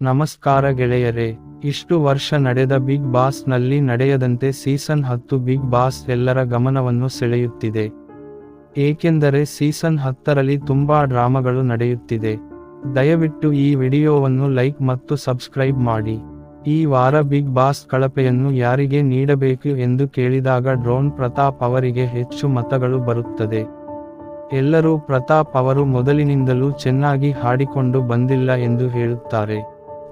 ನಮಸ್ಕಾರ ಗೆಳೆಯರೇ, ಇಷ್ಟು ವರ್ಷ ನಡೆದ ಬಿಗ್ ಬಾಸ್ನಲ್ಲಿ ನಡೆಯದಂತೆ ಸೀಸನ್ ಹತ್ತು ಬಿಗ್ ಬಾಸ್ ಎಲ್ಲರ ಗಮನವನ್ನು ಸೆಳೆಯುತ್ತಿದೆ. ಏಕೆಂದರೆ ಸೀಸನ್ ಹತ್ತರಲ್ಲಿ ತುಂಬಾ ಡ್ರಾಮಾಗಳು ನಡೆಯುತ್ತಿದೆ. ದಯವಿಟ್ಟು ಈ ವಿಡಿಯೋವನ್ನು ಲೈಕ್ ಮತ್ತು ಸಬ್ಸ್ಕ್ರೈಬ್ ಮಾಡಿ. ಈ ವಾರ ಬಿಗ್ ಬಾಸ್ ಕಳಪೆಯನ್ನು ಯಾರಿಗೆ ನೀಡಬೇಕು ಎಂದು ಕೇಳಿದಾಗ ಡ್ರೋನ್ ಪ್ರತಾಪ್ ಅವರಿಗೆ ಹೆಚ್ಚು ಮತಗಳು ಬರುತ್ತದೆ. ಎಲ್ಲರೂ ಪ್ರತಾಪ್ ಅವರು ಮೊದಲಿನಿಂದಲೂ ಚೆನ್ನಾಗಿ ಹಾಡಿಕೊಂಡು ಬಂದಿಲ್ಲ ಎಂದು ಹೇಳುತ್ತಾರೆ.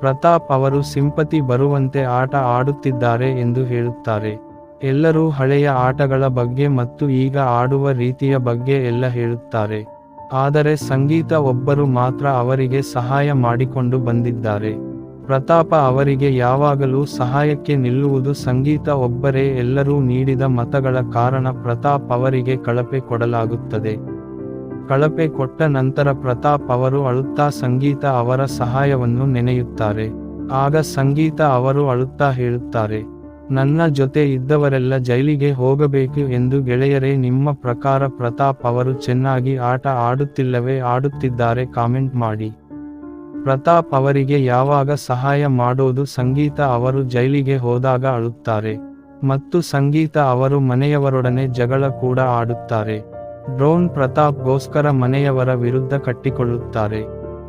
ಪ್ರತಾಪ್ ಅವರು ಸಿಂಪತಿ ಬರುವಂತೆ ಆಟ ಆಡುತ್ತಿದ್ದಾರೆ ಎಂದು ಹೇಳುತ್ತಾರೆ. ಎಲ್ಲರೂ ಹಳೆಯ ಆಟಗಳ ಬಗ್ಗೆ ಮತ್ತು ಈಗ ಆಡುವ ರೀತಿಯ ಬಗ್ಗೆ ಎಲ್ಲ ಹೇಳುತ್ತಾರೆ. ಆದರೆ ಸಂಗೀತ ಒಬ್ಬರು ಮಾತ್ರ ಅವರಿಗೆ ಸಹಾಯ ಮಾಡಿಕೊಂಡು ಬಂದಿದ್ದಾರೆ. ಪ್ರತಾಪ ಅವರಿಗೆ ಯಾವಾಗಲೂ ಸಹಾಯಕ್ಕೆ ನಿಲ್ಲುವುದು ಸಂಗೀತ ಒಬ್ಬರೇ ಎಲ್ಲರೂ ನೀಡಿದ ಮತಗಳ ಕಾರಣ ಪ್ರತಾಪ್ ಅವರಿಗೆ ಕಳಪೆ ಕೊಡಲಾಗುತ್ತದೆ. ಕಳಪೆ ಕೊಟ್ಟ ನಂತರ ಪ್ರತಾಪ್ ಅವರು ಅಳುತ್ತಾ ಸಂಗೀತ ಅವರ ಸಹಾಯವನ್ನು ನೆನೆಯುತ್ತಾರೆ. ಆಗ ಸಂಗೀತ ಅವರು ಅಳುತ್ತಾ ಹೇಳುತ್ತಾರೆ, ನನ್ನ ಜೊತೆ ಇದ್ದವರೆಲ್ಲ ಜೈಲಿಗೆ ಹೋಗಬೇಕು ಎಂದು ಗೆಳೆಯರೇ, ನಿಮ್ಮ ಪ್ರಕಾರ ಪ್ರತಾಪ್ ಅವರು ಚೆನ್ನಾಗಿ ಆಟ ಆಡುತ್ತಿಲ್ಲವೇ, ಆಡುತ್ತಿದ್ದಾರೆ, ಕಾಮೆಂಟ್ ಮಾಡಿ. ಪ್ರತಾಪ್ ಅವರಿಗೆ ಯಾವಾಗ ಸಹಾಯ ಮಾಡೋದು, ಸಂಗೀತ ಅವರು ಜೈಲಿಗೆ ಹೋದಾಗ ಅಳುತ್ತಾರೆ. ಮತ್ತು ಸಂಗೀತ ಅವರು ಮನೆಯವರೊಡನೆ ಜಗಳ ಕೂಡ ಆಡುತ್ತಾರೆ. ಡ್ರೋನ್ ಪ್ರತಾಪ್ ಗೋಸ್ಕರ ಮನೆಯವರ ವಿರುದ್ಧ ಕಟ್ಟಿಕೊಳ್ಳುತ್ತಾರೆ.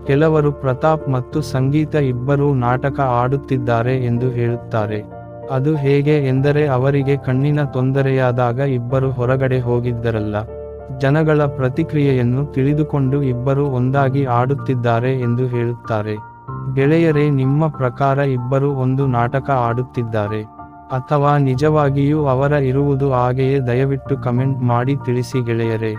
ಕೆಲವರು ಪ್ರತಾಪ್ ಮತ್ತು ಸಂಗೀತ ಇಬ್ಬರೂ ನಾಟಕ ಆಡುತ್ತಿದ್ದಾರೆ ಎಂದು ಹೇಳುತ್ತಾರೆ. ಅದು ಹೇಗೆ ಎಂದರೆ ಅವರಿಗೆ ಕಣ್ಣಿನ ತೊಂದರೆಯಾದಾಗ ಇಬ್ಬರು ಹೊರಗಡೆ ಹೋಗಿದ್ದರಲ್ಲ. ಜನಗಳ ಪ್ರತಿಕ್ರಿಯೆಯನ್ನು ತಿಳಿದುಕೊಂಡು ಇಬ್ಬರು ಒಂದಾಗಿ ಆಡುತ್ತಿದ್ದಾರೆ ಎಂದು ಹೇಳುತ್ತಾರೆ. ಗೆಳೆಯರೇ, ನಿಮ್ಮ ಪ್ರಕಾರ ಇಬ್ಬರು ಒಂದು ನಾಟಕ ಆಡುತ್ತಿದ್ದಾರೆ. ಅಥವಾ ನಿಜವಾಗಿಯೂ ಅವರ ಇರುವುದು ಹಾಗೆಯೇ ದಯವಿಟ್ಟು ಕಮೆಂಟ್ ಮಾಡಿ ತಿಳಿಸಿ ಗೆಳೆಯರೇ.